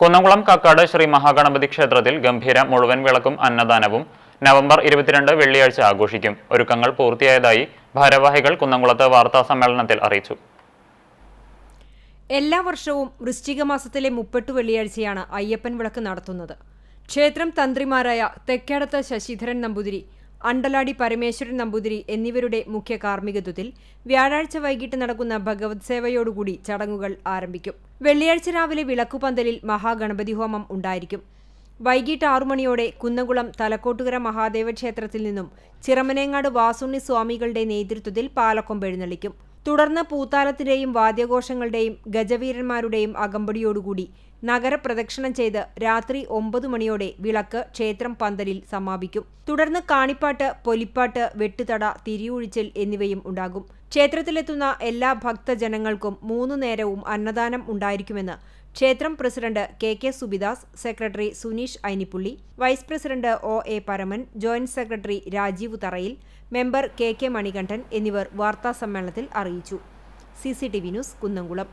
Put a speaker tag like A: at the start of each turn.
A: കുന്നംകുളം കക്കാട് ശ്രീ മഹാഗണപതി ക്ഷേത്രത്തിൽ ഗംഭീര മുഴുവൻ വിളക്കും അന്നദാനവും നവംബർ ഇരുപത്തിരണ്ട് വെള്ളിയാഴ്ച ആഘോഷിക്കും. ഒരുക്കങ്ങൾ പൂർത്തിയായതായി ഭാരവാഹികൾ കുന്നംകുളത്ത് വാർത്താ സമ്മേളനത്തിൽ അറിയിച്ചു.
B: എല്ലാ വർഷവും വൃശ്ചിക മാസത്തിലെ മുപ്പെട്ടു വെള്ളിയാഴ്ചയാണ് അയ്യപ്പൻ വിളക്ക് നടത്തുന്നത്. ക്ഷേത്രം തന്ത്രിമാരായ തെക്കേടത്ത് ശശിധരൻ നമ്പൂതിരി അണ്ടലാടി പരമേശ്വരൻ നമ്പൂതിരി എന്നിവരുടെ മുഖ്യ കാർമ്മികത്വത്തിൽ വ്യാഴാഴ്ച വൈകിട്ട് നടക്കുന്ന ഭഗവത് സേവയോടുകൂടി ചടങ്ങുകൾ ആരംഭിക്കും. വെള്ളിയാഴ്ച രാവിലെ വിളക്കുപന്തലിൽ മഹാഗണപതി ഹോമം ഉണ്ടായിരിക്കും. വൈകിട്ട് ആറു മണിയോടെ കുന്നംകുളം തലക്കോട്ടുകര മഹാദേവ ക്ഷേത്രത്തിൽ നിന്നും ചിറമനേങ്ങാട് വാസുണ്ണി സ്വാമികളുടെ നേതൃത്വത്തിൽ പാലക്കൊമ്പ് എഴുന്നള്ളിക്കും. തുടർന്ന് പൂത്താലത്തിന്റെയും വാദ്യഘോഷങ്ങളുടെയും ഗജവീരന്മാരുടെയും അകമ്പടിയോടുകൂടി നഗരപ്രദക്ഷിണം ചെയ്ത് രാത്രി ഒമ്പത് മണിയോടെ വിളക്ക് ക്ഷേത്രം പന്തലിൽ സമാപിക്കും. തുടർന്ന് കാണിപ്പാട്ട് പൊലിപ്പാട്ട് വെട്ടുതട തിരിയൊഴിച്ചൽ എന്നിവയും ഉണ്ടാകും. ക്ഷേത്രത്തിലെത്തുന്ന എല്ലാ ഭക്തജനങ്ങൾക്കും മൂന്നു നേരവും അന്നദാനം ഉണ്ടായിരിക്കുമെന്ന് ക്ഷേത്രം president K K Subidas secretary Suneesh Ainippully vice president O A Paraman joint secretary Rajeev Tharayil member K K Manikandan എന്നിവർ വാർത്താസമ്മേളനത്തിൽ അറിയിച്ചു. C C T V news Kunnamkulam.